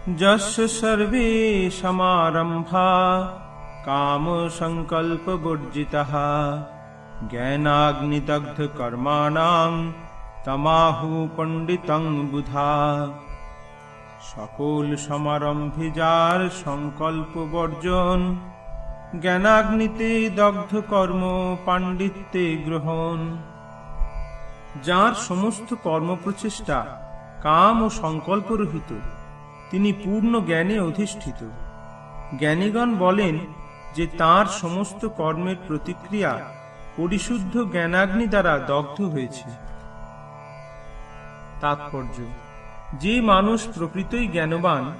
যস্য সর্বে সমারম্ভা কাম সংকল্প বর্জিতः জ্ঞানাগ্নিদগ্ধ কর্মাণাং তমাহু পণ্ডিতং বুধা সকল সমারম্ভে যার সংকল্প বর্জন জ্ঞানাগ্নিতে দগ্ধ কর্ম পাণ্ডিত্যে গ্রহণ যার সমস্ত কর্মপ্রচেষ্টা কাম ও সংকল্পরহিত তিনি পূর্ণ জ্ঞানে অধিষ্ঠিত। জ্ঞানীগণ বলেন যে তার সমস্ত কর্মের প্রতিক্রিয়া পরিশুদ্ধ জ্ঞানাগ্নি দ্বারা দগ্ধ হয়েছে। তাৎপর্য, যে মানুষ প্রকৃতই জ্ঞানবান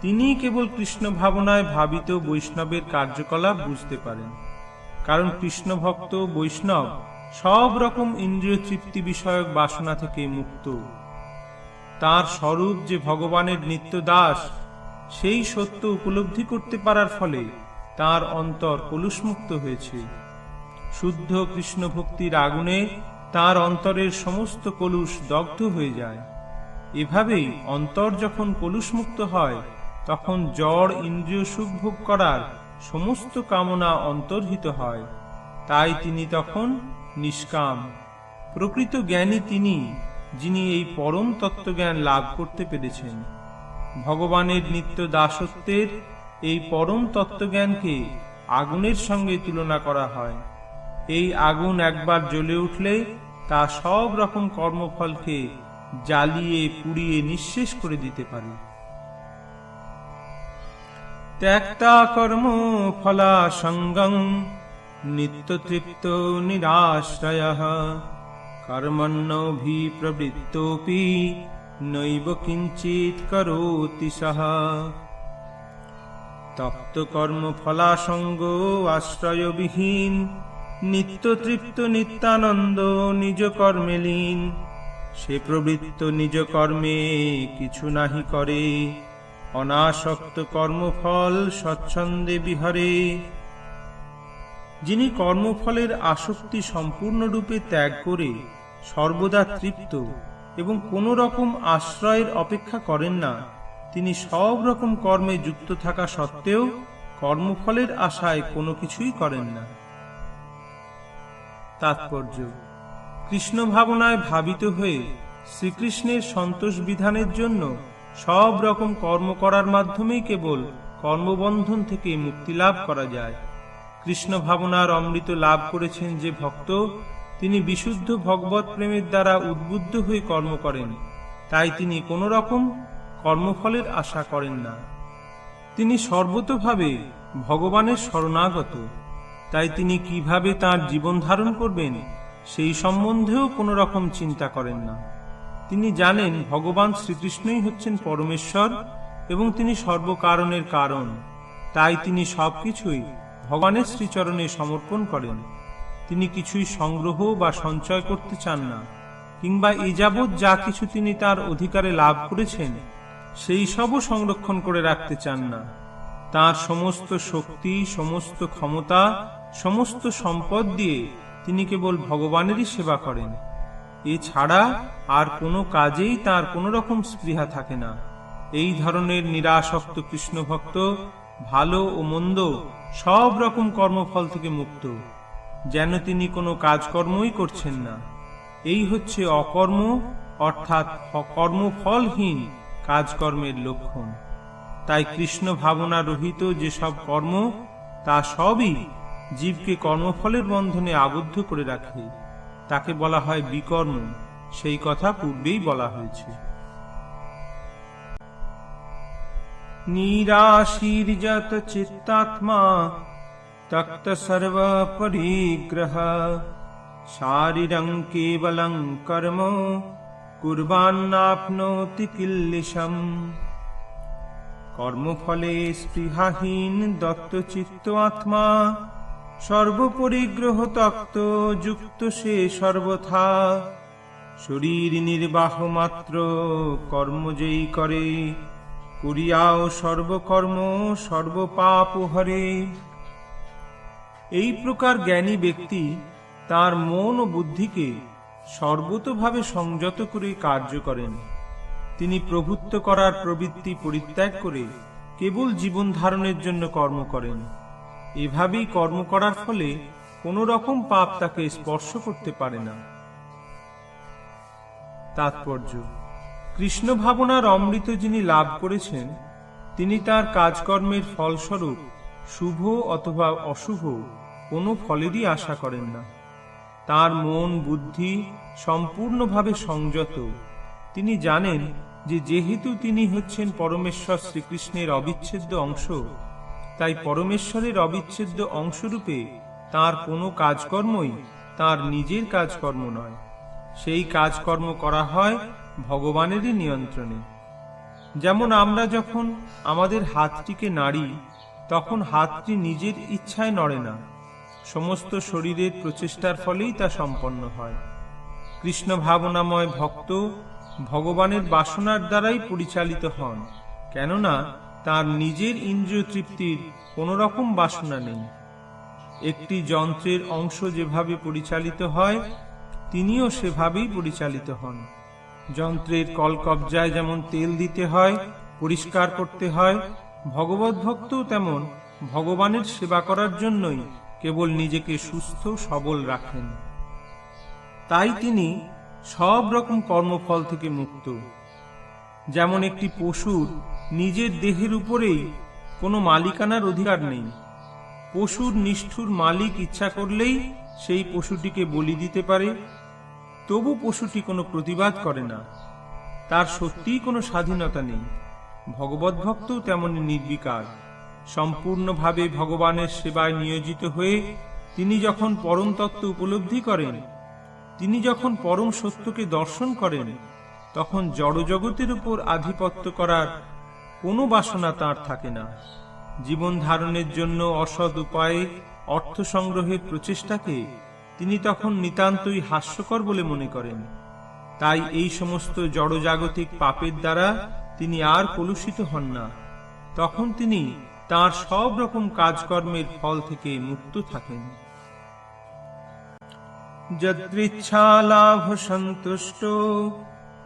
তিনি কেবল কৃষ্ণ ভাবনায় ভাবিত বৈষ্ণবের কার্যকলাপ বুঝতে পারেন। কারণ কৃষ্ণ ভক্ত বৈষ্ণব সব রকম ইন্দ্রিয় তৃপ্তি বিষয়ক বাসনা থেকে মুক্ত। তার স্বরূপ যে ভগবানের নিত্য দাস সেই সত্য উপলব্ধি করতে পারার ফলে তার অন্তর কলুষমুক্ত হয়েছে। শুদ্ধ কৃষ্ণ ভক্তির আগুনে তার অন্তরের সমস্ত কলুষ দগ্ধ হয়ে যায়। এভাবেই অন্তর যখন কলুষমুক্ত হয়, তখন জড় ইন্দ্রিয় সুখ ভোগ করার সমস্ত কামনা অন্তর্হিত হয়। তাই তিনি তখন নিষ্কাম। প্রকৃত জ্ঞানী তিনি যিনি এই পরম তত্ত্বজ্ঞান লাভ করতে পেরেছেন। ভগবানের নিত্য দাসত্বের এই পরম তত্ত্বজ্ঞানকে আগুনের সঙ্গে তুলনা করা হয়। এই আগুন একবার জ্বলে উঠলে তা সব রকম কর্মফলকে জ্বালিয়ে, পুড়িয়ে নিঃশেষ করে দিতে পারে। ত্যক্তা কর্ম ফলা সঙ্গং নিত্য তৃপ্ত নিরাশ্রয়। কর্মণ্যভি প্রবৃত্তপি নৈব কিঞ্চিত করোতি সহ তপ্ত কর্ম ফলাসঙ্গ আশ্রয়বিহীন নিত্য তৃপ্ত নিত্যানন্দ নিজ কর্মে লীন সে প্রবৃত্ত নিজ কর্মে কিছু নাহি করে, অনাসক্ত কর্মফল স্বচ্ছন্দে বিহরে। যিনি কর্মফলের আসক্তি সম্পূর্ণরূপে ত্যাগ করে সর্বদা তৃপ্ত এবং কোনো রকম আশ্রয়ের অপেক্ষা করেন না, তিনি সব রকম কর্মে যুক্ত থাকা সত্ত্বেও কর্মফলের আশায় কোনো কিছুই করেন না। তাৎপর্য, কৃষ্ণ ভাবনায় ভাবিত হয়ে শ্রীকৃষ্ণের সন্তোষ বিধানের জন্য সব রকম কর্ম করার মাধ্যমেই কেবল কর্মবন্ধন থেকে মুক্তি লাভ করা যায়। কৃষ্ণ ভাবনার অমৃত লাভ করেছেন যে ভক্ত, তিনি বিশুদ্ধ ভগবত প্রেমের দ্বারা উদ্বুদ্ধ হয়ে কর্ম করেন। তাই তিনি কোনো রকম কর্মফলের আশা করেন না। তিনি সর্বতভাবে ভগবানের শরণাগত। তাই তিনি কীভাবে তার জীবন ধারণ করবেন, সেই সম্বন্ধেও কোনো রকম চিন্তা করেন না। তিনি জানেন ভগবান শ্রীকৃষ্ণই হচ্ছেন পরমেশ্বর এবং তিনি সর্বকারণের কারণ। তাই তিনি সবকিছুই ভগবানের শ্রীচরণে সমর্পণ করেন। তিনি কিছুই সংগ্রহ বা সঞ্চয় করতে চান না, কিংবা যাবৎ যা কিছু তিনি তার অধিকারে লাভ করেছেন, সেই সবও সংরক্ষণ করে রাখতে চান না। তার সমস্ত শক্তি, সমস্ত ক্ষমতা, সমস্ত সম্পদ দিয়ে তিনি কেবল ভগবানেরই সেবা করেন। এছাড়া আর কোনো কাজেই তার কোনো রকম স্পৃহা থাকে না। এই ধরনের নিরাসক্ত কৃষ্ণ ভক্ত ভালো ও মন্দ সব রকম কর্মফল থেকে মুক্ত, যেন তিনি কোনো কাজকর্মই করছেন না। এই হচ্ছে অকর্ম, অর্থাৎ কর্মফলহীন কাজকর্মের লক্ষণ। তাই কৃষ্ণ ভাবনা রহিত যেসব কর্ম, তা সবই জীবকে কর্মফলের বন্ধনে আবদ্ধ করে রাখে। তাকে বলা হয় বিকর্ম, সেই কথা পূর্বেই বলা হয়েছে। নিরাশীর্যত চিত্তাত্মা তক্ত সর্ব পরিগ্রহ শারীরং কেবলং কর্ম কুর্বান্নাপ্নোতি কিল্লিশম কর্মফলে স্পৃহাহীন দত্তচিত্ত আত্মা সর্বপরিগ্রহ তক্ত যুক্ত সে সর্বথা শরীর নির্বাহ মাত্র কর্ম যেই করে করিয়াও সর্বকর্ম, সর্বপাপ হরে। এই প্রকার জ্ঞানী ব্যক্তি তার মন ও বুদ্ধিকে সর্বতভাবে সংযত করে কার্য করেন। তিনি প্রভুত্ব করার প্রবৃত্তি পরিত্যাগ করে কেবল জীবন ধারণের জন্য কর্ম করেন। এভাবেই কর্ম করার ফলে কোনো রকম পাপ তাকে স্পর্শ করতে পারে না। তাৎপর্য কৃষ্ণ ভাবনার অমৃত যিনি লাভ করেছেন, তিনি তার কাজকর্মের ফলস্বরূপ শুভ অথবা অশুভ কোনো ফলেরই আশা করেন না। তার মন বুদ্ধি সম্পূর্ণভাবে সংযত। তিনি জানেন যে যেহেতু তিনি হচ্ছেন পরমেশ্বর শ্রীকৃষ্ণের অবিচ্ছেদ্য অংশ, তাই পরমেশ্বরের অবিচ্ছেদ্য অংশরূপে তার কোনো কাজকর্মই তার নিজের কাজকর্ম নয়। সেই কাজকর্ম করা হয় ভগবানেরই নিয়ন্ত্রণে। যেমন আমরা যখন আমাদের হাতটিকে নাড়ি, তখন হাতটি নিজের ইচ্ছায় নড়ে না। সমস্ত শরীরের প্রচেষ্টার ফলেই তা সম্পন্ন হয়। কৃষ্ণ ভাবনাময় ভক্ত ভগবানের বাসনার দ্বারাই পরিচালিত হন, কেননা তার নিজের ইন্দ্রিয় তৃপ্তির কোনো রকম বাসনা নেই। একটি যন্ত্রের অংশ যেভাবে পরিচালিত হয়, তিনিও সেভাবেই পরিচালিত হন। যন্ত্রের কলকবজায় যেমন তেল দিতে হয়, পরিষ্কার করতে হয়, ভগবত ভক্তও তেমন ভগবানের সেবা করার জন্যই কেবল নিজেকে সুস্থ সবল রাখেন। তাই তিনি সব রকম কর্মফল থেকে মুক্ত। যেমন একটি পশুর নিজের দেহের উপরেই কোনো মালিকানার অধিকার নেই। পশুর নিষ্ঠুর মালিক ইচ্ছা করলেই সেই পশুটিকে বলি দিতে পারে তবু পশুটি কোনো প্রতিবাদ করে না। তার সত্যিই কোনো স্বাধীনতা নেই। ভগবত ভক্তও তেমনি নির্বিকার। সম্পূর্ণভাবে ভগবানের সেবায় নিয়োজিত হয়ে তিনি যখন পরম তত্ত্ব উপলব্ধি করেন, তিনি যখন পরম সত্যকে দর্শন করেন, তখন জড়জগতের উপর আধিপত্য করার কোনো বাসনা তার থাকে না। জীবন ধারণের জন্য অসৎ উপায়ে অর্থ সংগ্রহের প্রচেষ্টাকে তিনি তখন নিতান্তই হাস্যকর বলে মনে করেন। তাই এই সমস্ত জড়জাগতিক পাপের দ্বারা তিনি আর কলুষিত হন না। তখন তিনি তার সব রকম কাজকর্মের ফল থেকে মুক্ত থাকেন। যদৃচ্ছা লাভ সন্তুষ্ট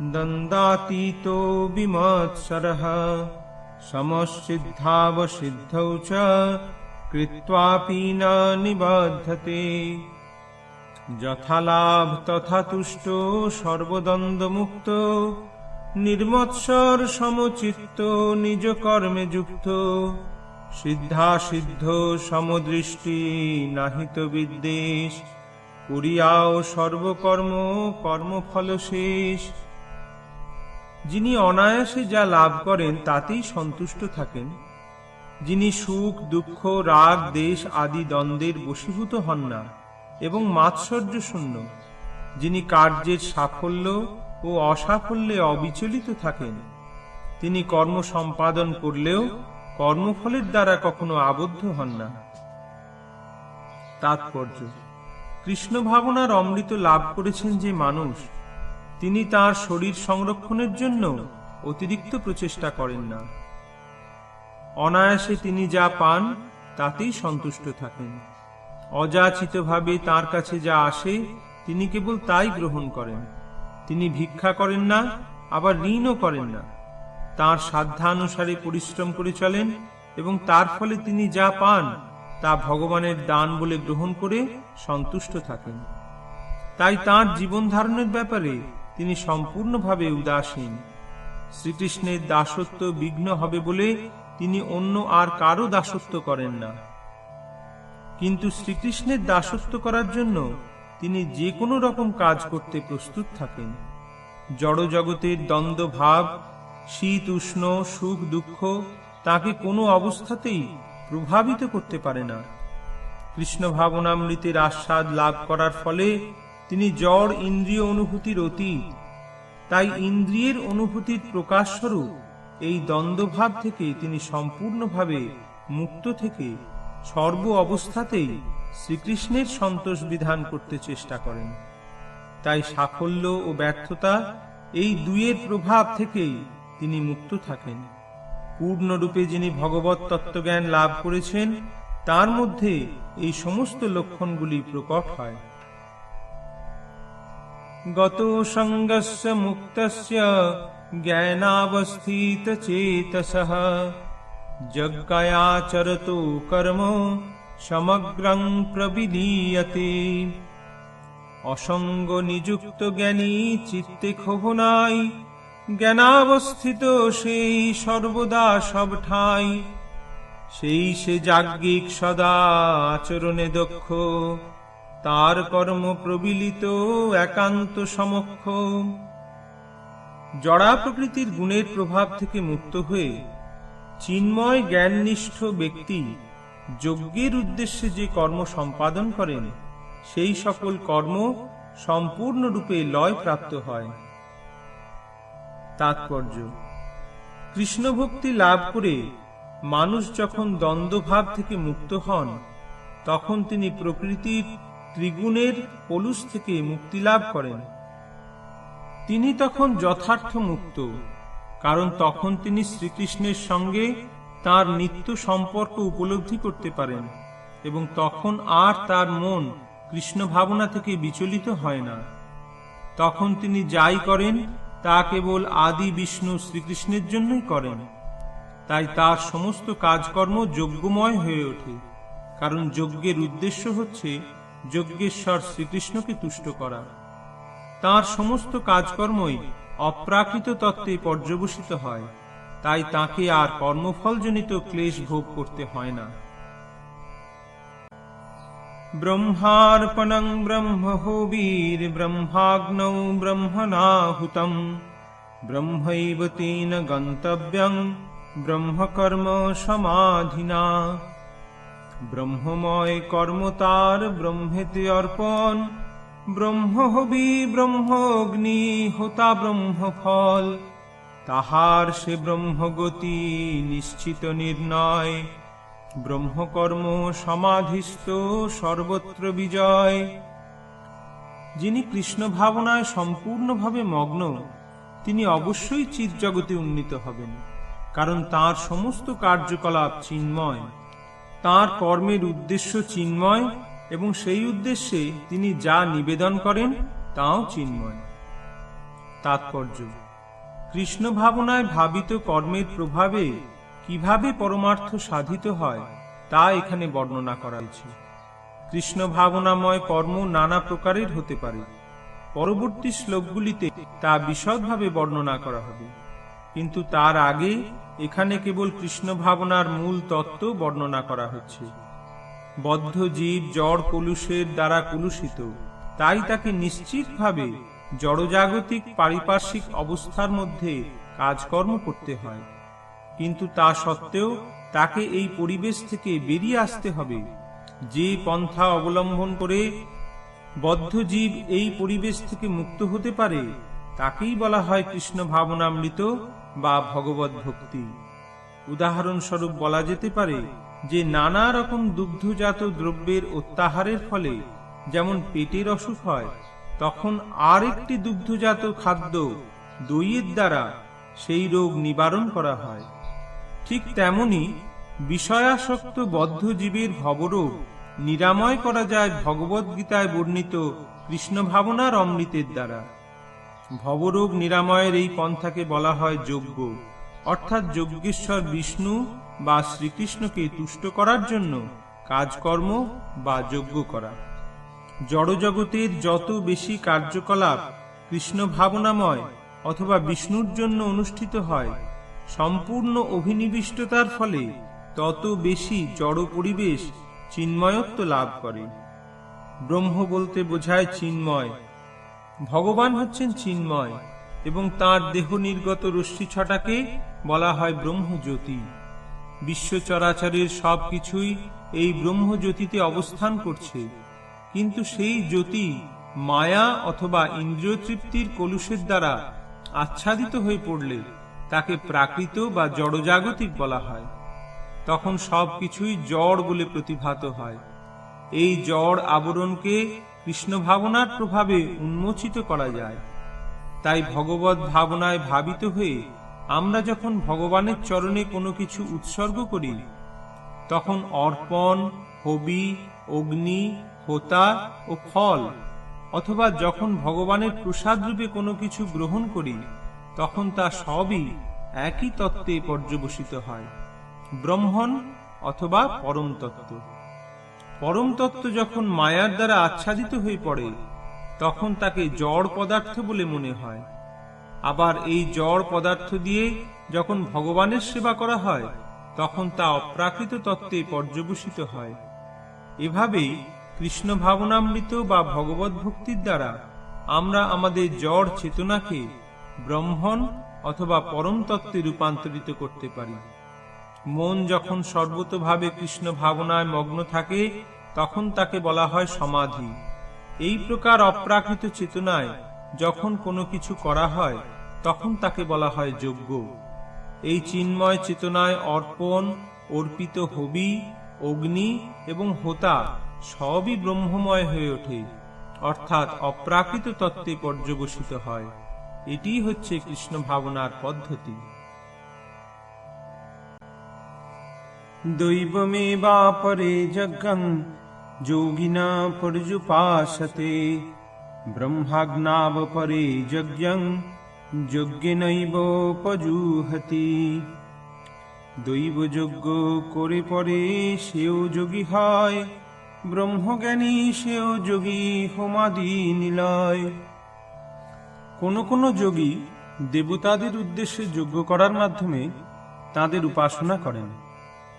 দ্বন্দ্বাতীত বিমৎসরः সমসিদ্ধাবসিদ্ধৌ চ, কৃত্বাপি ন নিবদ্ধতে। যথালাভ তথা তুষ্ট, সর্বদ্বন্দ্বমুক্ত, নির্মৎসর সমচিত্ত, নিজ কর্মে যুক্ত সিদ্ধা সিদ্ধ সমদৃষ্টি নাহিত বিদ্বেষ, করিয়াও সর্বকর্ম, কর্মফল শেষ। যিনি অনায়াসে যা লাভ করেন, তাতেই সন্তুষ্ট থাকেন। যিনি সুখ, দুঃখ, রাগ, দেশ আদি দ্বন্দ্বের বশীভূত হন না। এবং মাৎসর্য শূন্য যিনি কার্যের সাফল্য ও অসাফল্যে অবিচলিত থাকেন। তিনি কর্ম সম্পাদন করলেও কর্মফলের দ্বারা কখনো আবদ্ধ হন না। তাৎপর্য, কৃষ্ণ ভাবনার অমৃত লাভ করেছেন যে মানুষ, তিনি তার শরীর সংরক্ষণের জন্য অতিরিক্ত প্রচেষ্টা করেন না। অনায়াসে তিনি যা পান, তাতেই সন্তুষ্ট থাকেন। অযাচিতভাবে তার কাছে যা আসে, তিনি কেবল তাই গ্রহণ করেন। তিনি ভিক্ষা করেন না, আবার ঋণও করেন না। তার সাধ্যানুসারে পরিশ্রম করে চলেন এবং তার ফলে তিনি যা পান, তা ভগবানের দান বলে গ্রহণ করে সন্তুষ্ট থাকেন। তাই তার জীবন ধারণের ব্যাপারে তিনি সম্পূর্ণভাবে উদাসীন। শ্রীকৃষ্ণের দাসত্ব বিঘ্ন হবে বলে তিনি অন্য আর কারও দাসত্ব করেন না। কিন্তু শ্রীকৃষ্ণের দাসত্ব করার জন্য তিনি যে কোনো রকম কাজ করতে প্রস্তুত থাকেন। জড় জগতের দ্বন্দ্ব শীত, উষ্ণ, সুখ, দুঃখ তাকে কোনো অবস্থাতেই প্রভাবিত করতে পারে না। কৃষ্ণ ভাবনামৃতের আস্বাদ লাভ করার ফলে তিনি জড় ইন্দ্রিয় অনুভূতির অতীত। তাই ইন্দ্রিয়ের অনুভূতির প্রকাশস্বরূপ এই দ্বন্দ্বভাব থেকে তিনি সম্পূর্ণভাবে মুক্ত থেকে সর্ব অবস্থাতেই শ্রীকৃষ্ণের সন্তোষ বিধান করতে চেষ্টা করেন। তাই সাফল্য ও ব্যর্থতা এই দুইয়ের প্রভাব থেকেই তিনি মুক্ত থাকেন। পূর্ণরূপে যিনি ভগবত তত্ত্বজ্ঞান লাভ করেছেন, তার মধ্যে এই সমস্ত লক্ষণগুলি প্রকট হয়। গত সঙ্গস্য মুক্তস্য জ্ঞানাবস্থিত চেতসঃ যজ্ঞাচরতো কর্ম সমগ্রং প্রবিলীয়তে অসঙ্গ নিযুক্ত জ্ঞানী চিত্তে ক্ষোভ নাই, জ্ঞানাবস্থিত সেই সর্বদা সব ঠাই। সেই সে যাজ্ঞিক সদা আচরণে দক্ষ, তার কর্ম প্রবিলিত একান্ত সমক্ষ। জড়া প্রকৃতির গুণের প্রভাব থেকে মুক্ত হয়ে চিন্ময় জ্ঞাননিষ্ঠ ব্যক্তি যজ্ঞের উদ্দেশ্যে যে কর্ম সম্পাদন করেন, সেই সকল কর্ম সম্পূর্ণরূপে লয় প্রাপ্ত হয়। তাৎপর্য কৃষ্ণ ভক্তি লাভ করে মানুষ যখন দ্বন্দ্বভাব থেকে মুক্ত হন, তখন তিনি প্রকৃতির ত্রিগুণের পলুষ থেকে মুক্তি লাভ করেন। তিনি তখন যথার্থ মুক্ত। কারণ তখন তিনি শ্রীকৃষ্ণের সঙ্গে তার নিত্য সম্পর্ক উপলব্ধি করতে পারেন এবং তখন আর তার মন কৃষ্ণ ভাবনা থেকে বিচলিত হয় না। তখন তিনি যাই করেন, তা কেবল আদি বিষ্ণু শ্রীকৃষ্ণের জন্যই করেন। তাই তার সমস্ত কাজকর্ম যজ্ঞময় হয়ে ওঠে, কারণ যজ্ঞের উদ্দেশ্য হচ্ছে যজ্ঞেশ্বর শ্রীকৃষ্ণকে তুষ্ট করা। তার সমস্ত কাজকর্মই অপ্রাকৃত তত্ত্বে পর্যবসিত হয়, তাই তাকে আর কর্মফলজনিত ক্লেশ ভোগ করতে হয় না। ব্রহ্মার্পণং ব্রহ্মহোবীর ব্রহ্মাগ্নৌ ব্রহ্মণাহুতম, ব্রহ্মৈব তেন গন্তব্যং ব্রহ্মকর্ম সমাধিনা। ব্রহ্মময় কর্ম তার ব্রহ্মেতে অর্পণ ব্রহ্ম হবি ব্রহ্ম অগ্নি হোতা ব্রহ্ম ফল তাহার সে ব্রহ্মগতি নিশ্চিত নির্ণয়। ব্রহ্মকর্ম সমাধিস্থ সর্বত্র বিজয়। যিনি কৃষ্ণ ভাবনায় সম্পূর্ণভাবে মগ্ন, তিনি অবশ্যই চিৎ জগতে উন্নীত হবেন, কারণ তার সমস্ত কার্যকলাপ চিন্ময়। তার কর্মের উদ্দেশ্য চিন্ময় এবং সেই উদ্দেশ্যে তিনি যা নিবেদন করেন, তাও চিন্ময়। তাৎপর্য, কৃষ্ণ ভাবনায় ভাবিত কর্মের প্রভাবে কীভাবে পরমার্থ সাধিত হয়, তা এখানে বর্ণনা করা হয়েছে। কৃষ্ণ ভাবনাময় কর্ম নানা প্রকারের হতে পারে। পরবর্তী শ্লোকগুলিতে তা বিশদভাবে বর্ণনা করা হবে। কিন্তু তার আগে এখানে কেবল কৃষ্ণ ভাবনার মূল তত্ত্ব বর্ণনা করা হচ্ছে। বদ্ধ জীব জড় কলুষের দ্বারা কলুষিত। তাই তাকে নিশ্চিতভাবে জড়জাগতিক পারিপার্শ্বিক অবস্থার মধ্যে কাজকর্ম করতে হয়। কিন্তু তা সত্ত্বেও তাকে এই পরিবেশ থেকে বেরিয়ে আসতে হবে। যে পন্থা অবলম্বন করে বদ্ধ জীব এই পরিবেশ থেকে মুক্ত হতে পারে, তাকেই বলা হয় কৃষ্ণ ভাবনামৃত বা ভগবত ভক্তি উদাহরণস্বরূপ বলা যেতে পারে যে নানা রকম দুগ্ধজাত দ্রব্যের অত্যাহারের ফলে যেমন পেটের অসুখ হয়, তখন আর একটি দুগ্ধজাত খাদ্য দইয়ের দ্বারা সেই রোগ নিবারণ করা হয়। ঠিক তেমনি বিষয়াসক্ত বদ্ধজীবীর ভবরোগ নিরাময় করা যায় ভগবত গীতায় বর্ণিত কৃষ্ণ ভাবনার অমৃতের দ্বারা। ভবরোগ নিরাময়ের এই পন্থাকে বলা হয় যজ্ঞ, অর্থাৎ যজ্ঞেশ্বর বিষ্ণু বা শ্রীকৃষ্ণকে তুষ্ট করার জন্য কাজকর্ম বা যজ্ঞ করা। জড়জগতের যত বেশি কার্যকলাপ কৃষ্ণ ভাবনাময় অথবা বিষ্ণুর জন্য অনুষ্ঠিত হয়, সম্পূর্ণ অভিনিবিষ্টতার ফলে তত বেশি জড় পরিবেশ চিন্ময়ত্ব লাভ করে। ব্রহ্ম বলতে বোঝায় চিন্ময়। ভগবান হচ্ছেন চিন্ময় এবং তার দেহ নির্গত রশ্মি ছটাকে বলা হয় ব্রহ্মজ্যোতি। বিশ্ব চরাচরের সব কিছুই এই ব্রহ্মজ্যোতিতে অবস্থান করছে। কিন্তু সেই জ্যোতি মায়া অথবা ইন্দ্রিয় তৃপ্তির কলুষের দ্বারা আচ্ছাদিত হয়ে পড়লে তাকে প্রাকৃত বা জড়জাগতিক বলা হয়। তখন সব কিছুই জড় বলে প্রতিভাত হয়। এই জড় আবরণকে কৃষ্ণ ভাবনার প্রভাবে উন্মোচিত করা যায়। তাই ভগবত ভাবনায় ভাবিত হয়ে আমরা যখন ভগবানের চরণে কোনো কিছু উৎসর্গ করি, তখন অর্পণ, হবি, অগ্নি, হোতা ও ফল, অথবা যখন ভগবানের প্রসাদ রূপে কোনো কিছু গ্রহণ করি, তখন তা সবই একই তত্ত্বে পর্যবসিত হয়, ব্রহ্মণ অথবা পরম তত্ত্ব। পরম তত্ত্ব যখন মায়ার দ্বারা আচ্ছাদিত হয়ে পড়ে, তখন তাকে জড় পদার্থ বলে মনে হয়। আবার এই জড় পদার্থ দিয়ে যখন ভগবানের সেবা করা হয়, তখন তা অপ্রাকৃত তত্ত্বে পর্যবসিত হয়। এভাবেই কৃষ্ণ ভাবনামৃত বা ভগবত ভক্তির দ্বারা আমরা আমাদের জড় চেতনাকে ব্রহ্মণ অথবা পরম তত্ত্বে রূপান্তরিত করতে পারি। মন যখন সর্বতভাবে কৃষ্ণ ভাবনায় মগ্ন থাকে, তখন তাকে বলা হয় সমাধি। এই প্রকার অপ্রাকৃত চেতনায় যখন কোনো কিছু করা হয়, তখন তাকে বলা হয় যজ্ঞ। এই চিন্ময় চেতনায় অর্পণ, অর্পিত হবি, অগ্নি এবং হোতা সবই ব্রহ্মময় হয়ে ওঠে, অর্থাৎ অপ্রাকৃত তত্ত্বে পর্যবসিত হয়। এটি হচ্ছে কৃষ্ণ ভাবনার পদ্ধতি। দৈবমেবাপরে যজ্ঞং, যোগিনা পর্যুপাসতে। ব্রহ্মাগ্নাবপরে যজ্ঞং যজ্ঞেনৈবপজুহতি দৈব যজ্ঞ করে পরে সেও যোগী হয় ব্রহ্মজ্ঞানী সেও যোগী হোমাদি নিলয় কোন কোন যোগী দেবতাদের উদ্দেশ্যে যজ্ঞ করার মাধ্যমে তাদের উপাসনা করেন,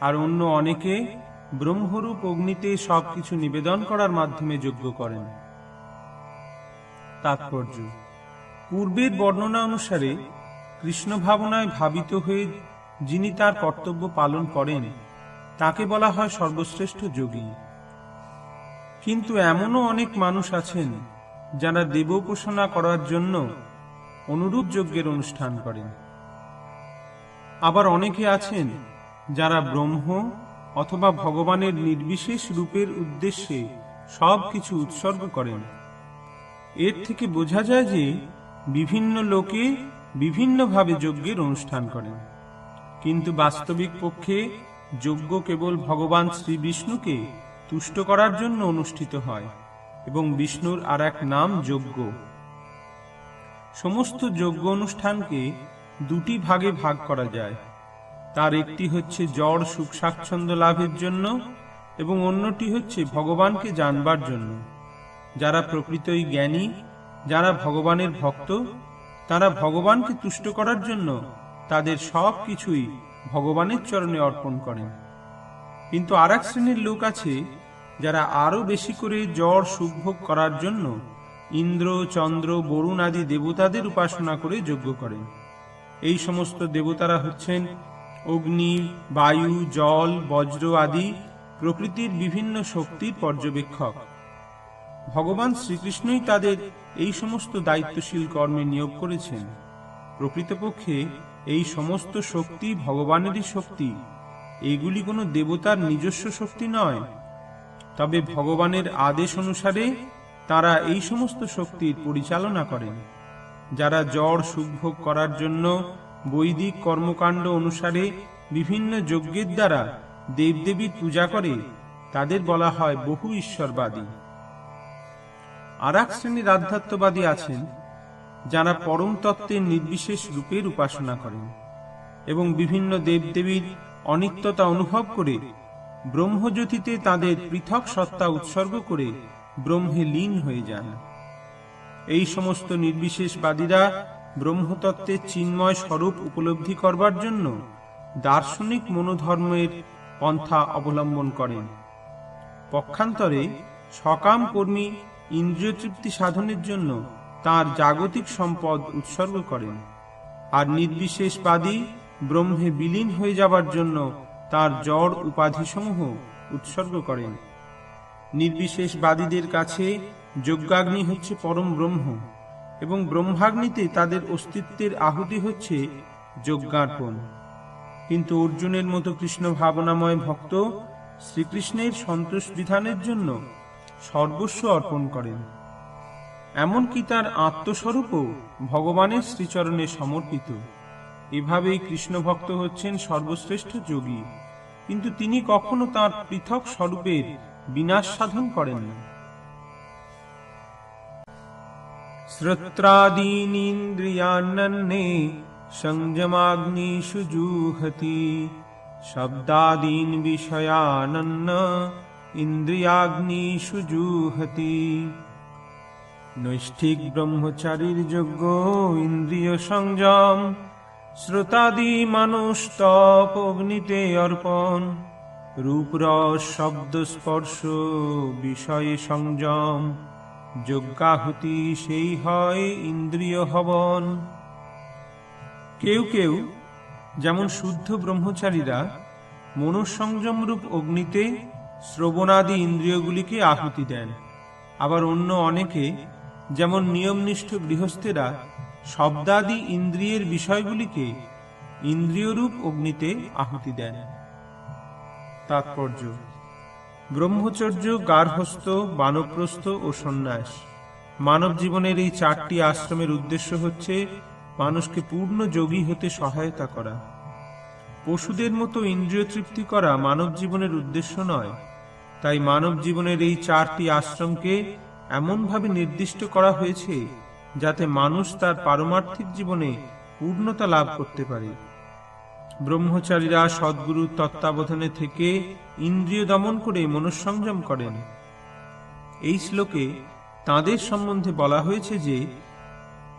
আর অন্য অনেকে ব্রহ্মরূপ অগ্নিতে সবকিছু নিবেদন করার মাধ্যমে যজ্ঞ করেন। তাৎপর্য। পূর্বের বর্ণনা অনুসারে কৃষ্ণ ভাবনায় ভাবিত হয়ে যিনি তার কর্তব্য পালন করেন, তাকে বলা হয় সর্বশ্রেষ্ঠ যোগী। কিন্তু এমনও অনেক মানুষ আছেন যারা দেবোপাসনা করার জন্য অনুরূপ যজ্ঞের অনুষ্ঠান করেন। আবার অনেকে আছেন যারা ব্রহ্ম অথবা ভগবানের নির্বিশেষ রূপের উদ্দেশ্যে সব কিছু উৎসর্গ করেন। এর থেকে বোঝা যায় যে বিভিন্ন লোকে বিভিন্নভাবে যজ্ঞের অনুষ্ঠান করেন। কিন্তু বাস্তবিক পক্ষে যজ্ঞ কেবল ভগবান শ্রী বিষ্ণুকে তুষ্ট করার জন্য অনুষ্ঠিত হয় এবং বিষ্ণুর আর এক নাম যজ্ঞ। সমস্ত যজ্ঞ অনুষ্ঠানকে দুটি ভাগে ভাগ করা যায়। তার একটি হচ্ছে জড় সুখ, স্বাচ্ছন্দ্য লাভের জন্য এবং অন্যটি হচ্ছে ভগবানকে জানবার জন্য। যারা প্রকৃতই জ্ঞানী, যারা ভগবানের ভক্ত, তারা ভগবানকে তুষ্ট করার জন্য তাদের সব কিছুই ভগবানের চরণে অর্পণ করেন। কিন্তু আর এক শ্রেণির লোক আছে, যারা আরও বেশি করে জ্বর, সুখভোগ করার জন্য ইন্দ্র, চন্দ্র, বরুণ আদি দেবতাদের উপাসনা করে যজ্ঞ করেন। এই সমস্ত দেবতারা হচ্ছেন অগ্নি, বায়ু, জল, বজ্র আদি প্রকৃতির বিভিন্ন শক্তির পর্যবেক্ষক। ভগবান শ্রীকৃষ্ণই তাদের এই সমস্ত দায়িত্বশীল কর্মে নিয়োগ করেছেন। প্রকৃতপক্ষে এই সমস্ত শক্তি ভগবানেরই শক্তি। এগুলি কোনো দেবতার নিজস্ব শক্তি নয়। তবে ভগবানের আদেশ অনুসারে তারা এই সমস্ত শক্তির পরিচালনা করেন। যারা জড় সুখভোগ করার জন্য বৈদিক কর্মকাণ্ড অনুসারে বিভিন্ন যজ্ঞের দ্বারা দেবদেবীর পূজা করে, তাদের বলা হয় বহু ঈশ্বরবাদী। আর এক শ্রেণির আধ্যাত্মবাদী আছেন, যারা পরম তত্ত্বের নির্বিশেষ রূপের উপাসনা করেন এবং বিভিন্ন দেবদেবীর অনিত্যতা অনুভব করে ব্রহ্মজ্যোতিতে তাদের পৃথক সত্তা উৎসর্গ করে ব্রহ্মে লীন হয়ে যান। এই সমস্ত নির্বিশেষবাদীরা ব্রহ্মতত্ত্বের চিন্ময় স্বরূপ উপলব্ধি করবার জন্য দার্শনিক মনোধর্মের পন্থা অবলম্বন করেন। পক্ষান্তরে সকাম কর্মী ইন্দ্রিয় তৃপ্তি সাধনের জন্য তার জাগতিক সম্পদ উৎসর্গ করেন। আর নির্বিশেষবাদী ব্রহ্মে বিলীন হয়ে যাবার জন্য তার জড় উপাধিসমূহ উৎসর্গ করেন। নির্বিশেষবাদীদের কাছে যজ্ঞাগ্নি হচ্ছে পরম ব্রহ্ম, এবং ব্রহ্মাগ্নিতে তাদের অস্তিত্বের আহুতি হচ্ছে যজ্ঞার্পণ। কিন্তু অর্জুনের মতো কৃষ্ণ ভাবনাময় ভক্ত শ্রীকৃষ্ণের সন্তোষ বিধানের জন্য সর্বস্ব অর্পণ করেন। এমনকি তার আত্মস্বরূপও ভগবানের শ্রীচরণে সমর্পিত। এভাবেই কৃষ্ণ ভক্ত হচ্ছেন সর্বশ্রেষ্ঠ যোগী। কিন্তু তিনি কখনো তার পৃথক স্বরূপের বিনাশ সাধন করেন না। শ্রোত্রাদীনিন্দ্রিয়ানন্যে সংযমাগ্নি জুহতি, শব্দাদীন বিষয়ানন্ন ইন্দ্রিয়াগ্নিষু জুহতি। নৈষ্ঠিক ব্রহ্মচারীর যোগ্য ইন্দ্রিয় সংযম, শ্রোতাদি মানুষ তপ অগ্নিতে অর্পণ। রূপরস, শব্দ স্পর্শ, বিষয়ে সংযম, যজ্ঞাহুতি, সেই হয় ইন্দ্রিয় হবন। কেউ কেউ যেমন শুদ্ধ ব্রহ্মচারীরা মনঃসংযম রূপ অগ্নিতে শ্রবণাদি ইন্দ্রিয়গুলিকে আহুতি দেন। আবার অন্য অনেকে, যেমন নিয়মনিষ্ঠ গৃহস্থেরা, শব্দাদি ইন্দ্রিয়ের বিষয়গুলিকে ইন্দ্রিয়রূপ অগ্নিতে আহুতি দেন। তাৎপর্য। ব্রহ্মচর্য, গার্হস্থ, বানপ্রস্থ ও সন্ন্যাস। মানব জীবনের এই চারটি আশ্রমের উদ্দেশ্য হচ্ছে মানুষকে পূর্ণ যোগী হতে সহায়তা করা। পশুদের মতো ইন্দ্রিয় তৃপ্তি করা মানব জীবনের উদ্দেশ্য নয় তাই মানব জীবনের এই চারটি আশ্রমকে এমনভাবে নির্দিষ্ট করা হয়েছে যাতে মানুষ তার পারমার্থিক জীবনে পূর্ণতা লাভ করতে পারে। ব্রহ্মচারীরা সদ্গুরু তত্ত্বাবধানে থেকে ইন্দ্রিয় দমন করে মনঃসংযম করেন। এই শ্লোকে তাদের সম্বন্ধে বলা হয়েছে যে,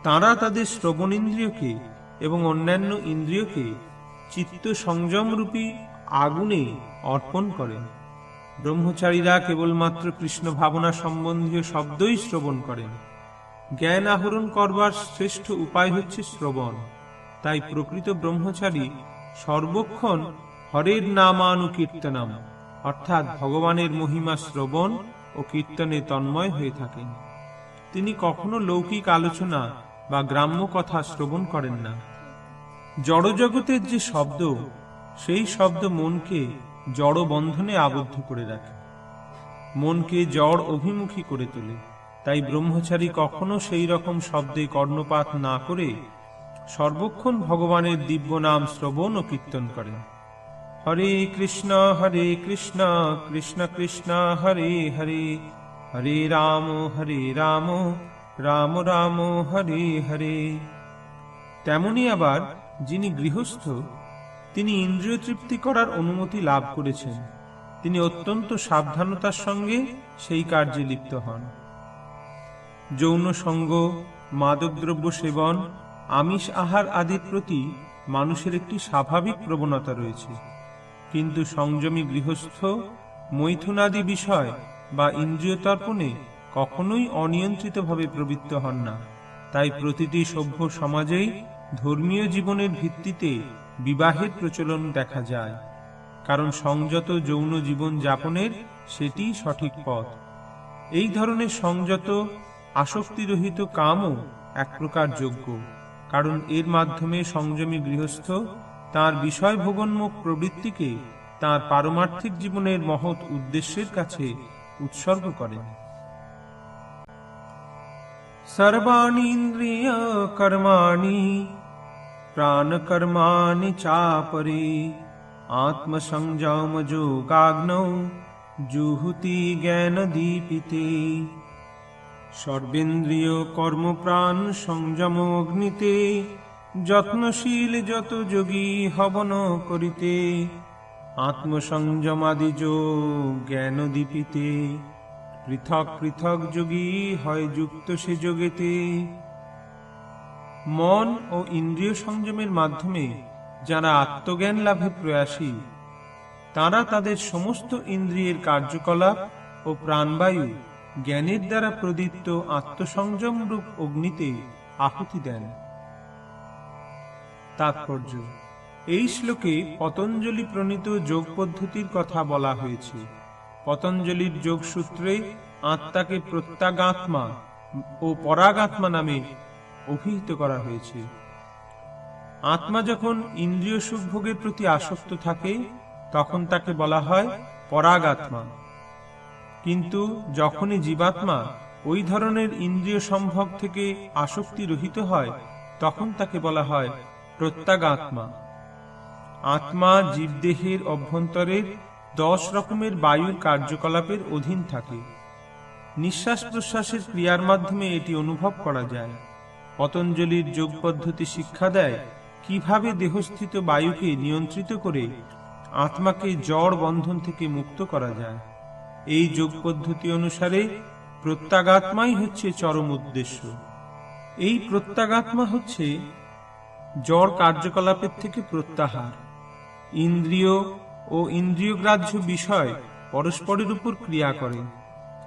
তারা তাদের শ্রবণ ইন্দ্রিয়কে এবং অন্যান্য ইন্দ্রিয়কে চিত্ত সংযমরূপী আগুনে অর্পণ করেন। ব্রহ্মচারীরা কেবলমাত্র কৃষ্ণ ভাবনা সম্বন্ধীয় শব্দই শ্রবণ করেন। জ্ঞান আহরণ করবার শ্রেষ্ঠ উপায় হচ্ছে শ্রবণ। তাই প্রকৃত ব্রহ্মচারী সর্বক্ষণ হরের নামানুকীর্তনাম, অর্থাৎ ভগবানের মহিমা শ্রবণ ও কীর্তনে তন্ময় হয়ে থাকেন। তিনি কখনো লৌকিক আলোচনা বা গ্রাম্য কথা শ্রবণ করেন না। জড়জগতের যে শব্দ, সেই শব্দ মনকে জড় বন্ধনে আবদ্ধ করে রাখে। মনকে জড় অভিমুখী করে তোলে। তাই ব্রহ্মচারী কখনো সেই রকম শব্দে কর্ণপাত না করে সর্বক্ষণ ভগবানের দিব্য নাম শ্রবণ ও কীর্তন করেন। হরে কৃষ্ণ হরে কৃষ্ণ কৃষ্ণ কৃষ্ণ, হরে হরে হরে রাম হরে রাম রাম রাম, হরে হরে। তেমনি আবার যিনি গৃহস্থ তিনি ইন্দ্রিয় তৃপ্তি করার অনুমতি লাভ করেছেন। তিনি অত্যন্ত সাবধানতার সঙ্গে সেই কার্যে লিপ্ত হন। যৌন সঙ্গ, মাদকদ্রব্য সেবন, আমিষ আহার আদির প্রতি মানুষের একটি স্বাভাবিক প্রবণতা রয়েছে। কিন্তু সংযমী গৃহস্থ, মৈথুনাদি বিষয় বা ইন্দ্রিয় তর্পণে কখনোই অনিয়ন্ত্রিতভাবে প্রবৃত্ত হন না। তাই প্রতিটি সভ্য সমাজেই ধর্মীয় জীবনের ভিত্তিতে বিবাহের প্রচলন দেখা যায়, কারণ সংযত যৌন জীবন যাপনের সেটি সঠিক পথ। এই ধরনের সংযত, আসক্তিরহিত কামও এক প্রকার যোগ্য, কারণ এর মাধ্যমে সংযমী গৃহস্থ তার বিষয় ভোগন্মুখ প্রবৃত্তিকে তার পারমার্থিক জীবনের মহৎ উদ্দেশ্যের কাছে উৎসর্গ করেন। সর্বাণীন্দ্রিয় কর্মাণি প্রাণকর্মাণি চাপরে আত্মসংযম যোগাগ্নৌ জুহুতি জ্ঞান দীপিতে সর্বেন্দ্রিয় কর্মপ্রাণ সংযম অগ্নিতে যত্নশীল যত যোগী হবন করিতে আত্মসংযমাদি যোগ জ্ঞান দীপিতে পৃথক পৃথক যোগী হয় যুক্ত সে যোগেতে মন ও ইন্দ্রিয় সংযমের মাধ্যমে যারা আত্মজ্ঞান লাভে প্রয়াসী, তারা তাদের সমস্ত ইন্দ্রিয়ের কার্যকলাপ ও প্রাণবায়ু জ্ঞানের দ্বারা প্রদীপ্ত আত্মসংযম রূপ অগ্নিতে আহুতি দেন। তাৎপর্য, এই শ্লোকে পতঞ্জলি প্রণীত যোগ পদ্ধতির কথা বলা হয়েছে। পতঞ্জলির যোগসূত্রে আত্মাকে প্রত্যাগাত্মা ও পরাগাত্মা নামে অভিহিত করা হয়েছে। আত্মা যখন ইন্দ্রিয় সুখ ভোগের প্রতি আসক্ত থাকে, তখন তাকে বলা হয় পরাগাত্মা। কিন্তু যখনই জীবাত্মা ওই ধরনের ইন্দ্রিয় সম্ভব থেকে আসক্তি রহিত হয়, তখন তাকে বলা হয় প্রত্যাগাত্মা। আত্মা জীবদেহের অভ্যন্তরের দশ রকমের বায়ুর কার্যকলাপের অধীন থাকে। নিঃশ্বাস প্রশ্বাসের ক্রিয়ার মাধ্যমে এটি অনুভব করা যায়। পতঞ্জলির যোগ পদ্ধতি শিক্ষা দেয়, কীভাবে দেহস্থিত বায়ুকে নিয়ন্ত্রিত করে আত্মাকে জড় বন্ধন থেকে মুক্ত করা যায়। এই যোগ পদ্ধতি অনুসারে প্রত্যাগাত্মাই হচ্ছে চরম উদ্দেশ্য। এই প্রত্যাগাত্মা হচ্ছে জড় কার্যকলাপের থেকে প্রত্যাহার। ইন্দ্রিয় ও ইন্দ্রিয়গ্রাহ্য বিষয় পরস্পরের উপর ক্রিয়া করে,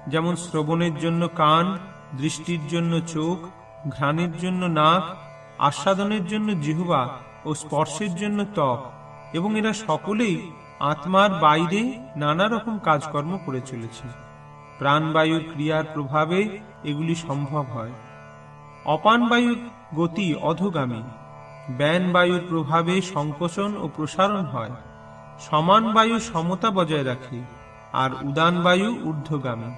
যেমন শ্রবণের জন্য কান, দৃষ্টির জন্য চোখ ঘ্রাণের জন্য নাক, আস্বাদনের জন্য জিহ্বা ও স্পর্শের জন্য ত্বক, এবং এরা সকলেই আত্মার বাইরে নানা রকম কাজকর্ম করে চলেছে। প্রাণবায়ুর ক্রিয়ার প্রভাবে এগুলি সম্ভব হয়। অপান বায়ুর গতি অধোগামী। বায়ুর প্রভাবে সংকোচন ও প্রসারণ হয়। সমান বায়ু সমতা বজায় রাখে আর উদান বায়ু ঊর্ধ্বগামী।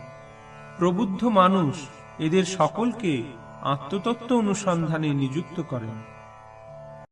প্রবুদ্ধ মানুষ এদের সকলকে আত্মতত্ত্ব অনুসন্ধানে নিযুক্ত করেন।